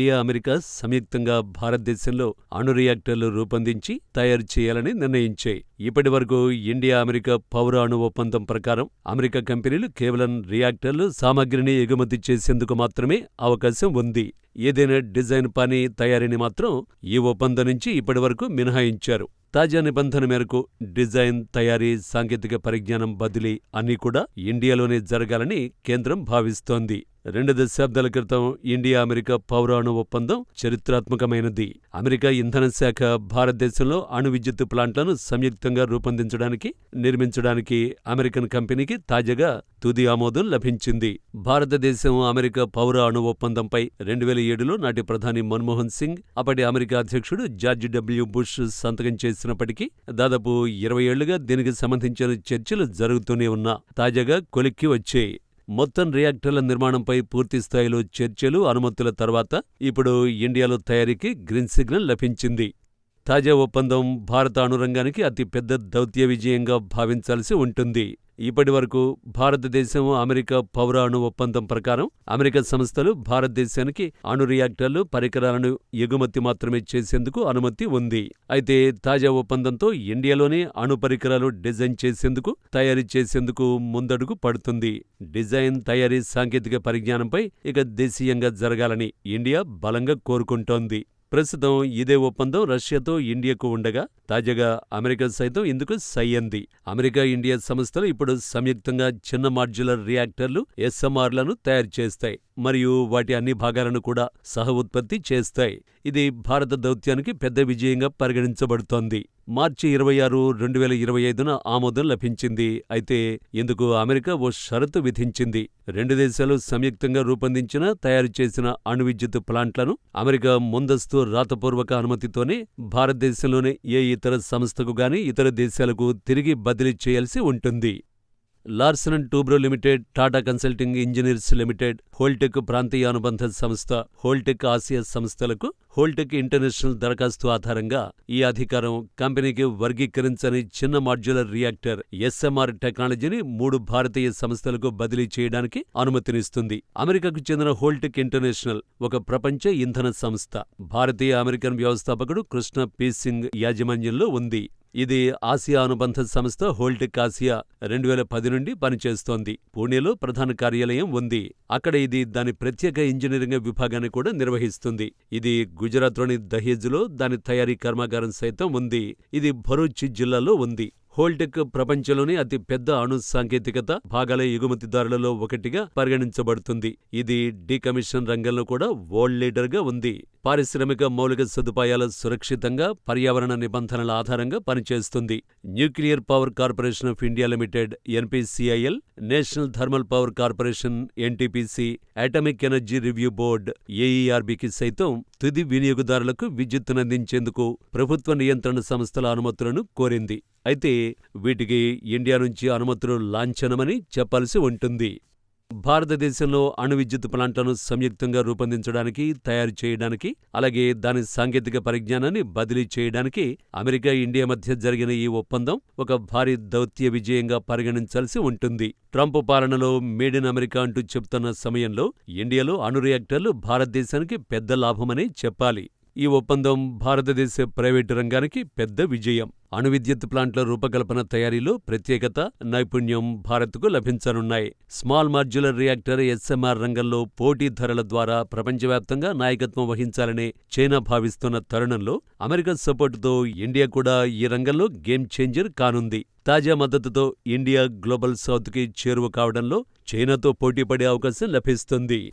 India America సంయుక్తంగా భారతదేశంలో అణు రియాక్టర్లు రూపొందించి తయారు చేయాలని నిర్ణయించాయి. ఇప్పటి వరకు ఇండియా అమెరికా పౌర అణు ఒప్పందం ప్రకారం అమెరికా కంపెనీలు కేవలం రియాక్టర్లు సామగ్రిని ఎగుమతి చేసేందుకు మాత్రమే అవకాశం ఉంది. ఏదైనా డిజైన్ పని తయారీని మాత్రం ఈ ఒప్పందం నుంచి ఇప్పటివరకు మినహాయించారు. తాజా నిబంధన మేరకు డిజైన్ తయారీ సాంకేతిక పరిజ్ఞానం బదిలీ అన్నీ కూడా ఇండియాలోనే జరగాలని కేంద్రం భావిస్తోంది. రెండు దశాబ్దాల క్రితం ఇండియా అమెరికా పౌరాణు ఒప్పందం చరిత్రాత్మకమైనది. అమెరికా ఇంధన శాఖ భారతదేశంలో అణు విద్యుత్ ప్లాంట్లను సంయుక్తంగా రూపొందించడానికి నిర్మించడానికి అమెరికన్ కంపెనీకి తాజాగా తుది ఆమోదం లభించింది. భారతదేశం అమెరికా పౌర అణు ఒప్పందంపై రెండు వేల ఏడులో నాటి ప్రధాని మన్మోహన్ సింగ్ అప్పటి అమెరికా అధ్యక్షుడు జార్జ్ డబ్ల్యూ బుష్ సంతకం చేసినప్పటికీ దాదాపు ఇరవై ఏళ్ళుగా దీనికి సంబంధించిన చర్చలు జరుగుతూనే ఉన్నా తాజాగా కొలిక్కి వచ్చాయి. మొత్తం రియాక్టర్ల నిర్మాణంపై పూర్తిస్థాయిలో చర్చలు అనుమతుల తర్వాత ఇప్పుడు ఇండియాలో తయారీకి గ్రీన్ సిగ్నల్ లభించింది. తాజా ఒప్పందం భారత అణురంగానికి అతిపెద్ద దౌత్య విజయంగా భావించాల్సి ఉంటుంది. ఇప్పటి వరకు భారతదేశం అమెరికా పౌర అణు ఒప్పందం ప్రకారం అమెరికా సంస్థలు భారతదేశానికి అణు రియాక్టర్లు పరికరాలను ఎగుమతి మాత్రమే చేసేందుకు అనుమతి ఉంది. అయితే తాజా ఒప్పందంతో ఇండియాలోనే అణు పరికరాలు డిజైన్ చేసేందుకు తయారీ చేసేందుకు ముందడుగు పడుతుంది. డిజైన్ తయారీ సాంకేతిక పరిజ్ఞానంపై ఇక దేశీయంగా జరగాలని ఇండియా బలంగా కోరుకుంటోంది. ప్రస్తుతం ఇదే ఒప్పందం రష్యాతో ఇండియాకు ఉండగా తాజాగా అమెరికా సైతం ఇందుకు సై అంది అమెరికా ఇండియా సంస్థలు ఇప్పుడు సంయుక్తంగా చిన్న మాడ్యులర్ రియాక్టర్లు ఎస్ఎంఆర్లను తయారు చేస్తాయి. మరియు వాటి అన్ని భాగాలను కూడా సహ ఉత్పత్తి చేస్తాయి. ఇది భారత దౌత్యానికి పెద్ద విజయంగా పరిగణించబడుతోంది. మార్చి ఇరవై ఆరు రెండు వేల ఇరవై ఐదున ఆమోదం లభించింది. అయితే ఇందుకు అమెరికా ఓ షరతు విధించింది? రెండు దేశాలు సంయుక్తంగా రూపొందించిన తయారు చేసిన అణు విద్యుత్ ప్లాంట్లను అమెరికా ముందస్తు రాతపూర్వక అనుమతితోనే భారతదేశంలోనే ఏ ఇతర సంస్థకు గాని ఇతర దేశాలకు తిరిగి బదిలీ చేయాల్సి ఉంటుంది. Larsen and Toubro limited Tata consulting engineers limited Holtec ప్రాంతీయ అనుబంధ సంస్థ హోల్టెక్ ఆసియా సంస్థలకు హోల్టెక్ ఇంటర్నేషనల్ దరఖాస్తు ఆధారంగా ఈ అధికారం కంపెనీకి వర్గీకరించని చిన్న మాడ్యులర్ రియాక్టర్ ఎస్ఎంఆర్ టెక్నాలజీని మూడు భారతీయ సంస్థలకు బదిలీ చేయడానికి అనుమతినిస్తుంది. అమెరికాకు చెందిన హోల్టెక్ ఇంటర్నేషనల్ ఒక ప్రపంచ ఇంధన సంస్థ. భారతీయ అమెరికన్ వ్యవస్థాపకుడు కృష్ణ పి సింగ్ యాజమాన్యంలో ఉంది. ఇది ఆసియా అనుబంధ సంస్థ హోల్టెక్ ఆసియా రెండు వేల పది నుండి పనిచేస్తోంది. పూణేలో ప్రధాన కార్యాలయం ఉంది. అక్కడ ఇది దాని ప్రత్యేక ఇంజనీరింగ్ విభాగాన్ని కూడా నిర్వహిస్తుంది. ఇది గుజరాత్లోని దహేజ్లో దాని తయారీ కర్మాగారం సైతం ఉంది. ఇది భరూచ్ జిల్లాలో ఉంది. హోల్టెక్ ప్రపంచంలోని అతి పెద్ద అణు సాంకేతికత భాగాల ఎగుమతిదారులలో ఒకటిగా పరిగణించబడుతుంది. ఇది డీకమిషన్ రంగంలో కూడా వరల్డ్ లీడర్గా ఉంది. పారిశ్రామిక మౌలిక సదుపాయాల సురక్షితంగా పర్యావరణ నిబంధనల ఆధారంగా పనిచేస్తుంది. Nuclear power corporation of India limited NPCIL national thermal power corporation NTPC atomic energy review board ఏఈఆర్బీకి సైతం తుది వినియోగదారులకు విద్యుత్తునందించేందుకు ప్రభుత్వ నియంత్రణ సంస్థల అనుమతులను కోరింది. అయితే వీటికి ఇండియా నుంచి అనుమతులు లాంఛనమని చెప్పాల్సి ఉంటుంది. భారతదేశంలో అణు విద్యుత్ ప్లాంట్లను సంయుక్తంగా రూపొందించడానికి తయారు చేయడానికి అలాగే దాని సాంకేతిక పరిజ్ఞానాన్ని బదిలీ చేయడానికి అమెరికా ఇండియా మధ్య జరిగిన ఈ ఒప్పందం ఒక భారీ దౌత్య విజయంగా పరిగణించాల్సి ఉంటుంది. ట్రంప్ పాలనలో మేడ్ ఇన్ అమెరికా అంటూ చెప్తున్న సమయంలో ఇండియాలో అణు రియాక్టర్లు భారతదేశానికి పెద్ద లాభమని చెప్పాలి. ఈ ఒప్పందం భారతదేశ ప్రైవేటు రంగానికి పెద్ద విజయం. అణు విద్యుత్ ప్లాంట్ల రూపకల్పన తయారీలో ప్రత్యేకత నైపుణ్యం భారత్కు లభించనున్నాయి. స్మాల్ మాడ్యులర్ రియాక్టర్ ఎస్ఎంఆర్ రంగంలో పోటీ ధరల ద్వారా ప్రపంచవ్యాప్తంగా నాయకత్వం వహించాలనే చైనా భావిస్తున్న తరుణంలో అమెరికా సపోర్టుతో ఇండియా కూడా ఈ రంగంలో గేమ్ చేంజర్ కానుంది. తాజా మద్దతుతో ఇండియా గ్లోబల్ సౌత్కి చేరువ కావడంలో చైనాతో పోటీపడే అవకాశం లభిస్తుంది.